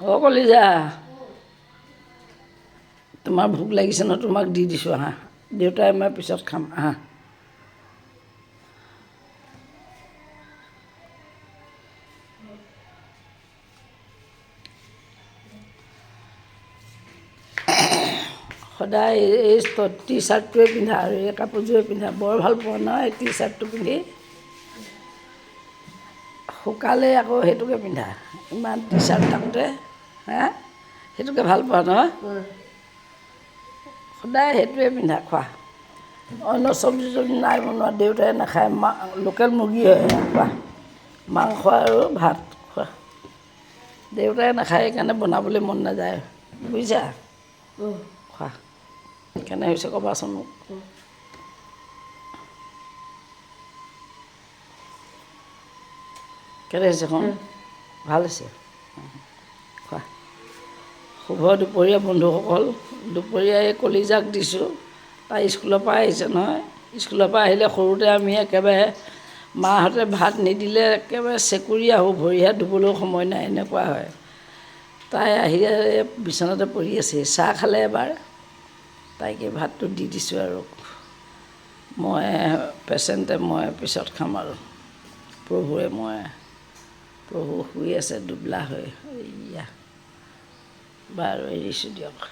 অ কলিজা তোমাৰ ভোক লাগিছে ন তোমাক দি দিছোঁ আহা। দেউতাই মই পিছত খাম আহা। সদায় এই টি চাৰ্টটোৱে পিন্ধা আৰু এই কাপোৰযোৰে পিন্ধা। বৰ ভাল পোৱা ন এই টি চাৰ্টটো পিন্ধি। শুকালে আকৌ সেইটোকে পিন্ধা। ইমান টি চাৰ্ট থাকোঁতে। হা? সেইটোকে ভাল পোৱা ন? সদায় সেইটোৱে পিন্ধা খোৱা। অন্য চব্জি চব্জি নাই বনোৱা দেউতাই নাখায় মা লোকেল মুৰ্গীহে খোৱা। মাংস আৰু ভাত খোৱা। দেউতাই নাখায় সেইকাৰণে বনাবলৈ মন নাযায় বুজিছা? খোৱা। কেনে হৈছে ক'বাচোন মোক। কেনে হৈছে ভাল হৈছে? শুভ দুপৰীয়া বন্ধুসকল দুপৰীয়া এই কলিজাক দিছোঁ। তাই স্কুলৰ পৰা আহিছে নহয়। স্কুলৰ পৰা আহিলে সৰুতে আমি একেবাৰে মাহঁতে ভাত নিদিলে একেবাৰে চেকুৰি আহোঁ ভৰি হাত ধুবলৈও সময় নাই এনেকুৱা হয়। তাই আহি বিচনাতে পৰি আছে। চাহ খালে এবাৰ। তাইকে ভাতটো দি দিছোঁ আৰু। মই পেচেণ্টে মই পিছত খাম আৰু। প্ৰভুৱে মই প্ৰভু শুই আছে দুবলা হৈ। Bari öyle işi yok.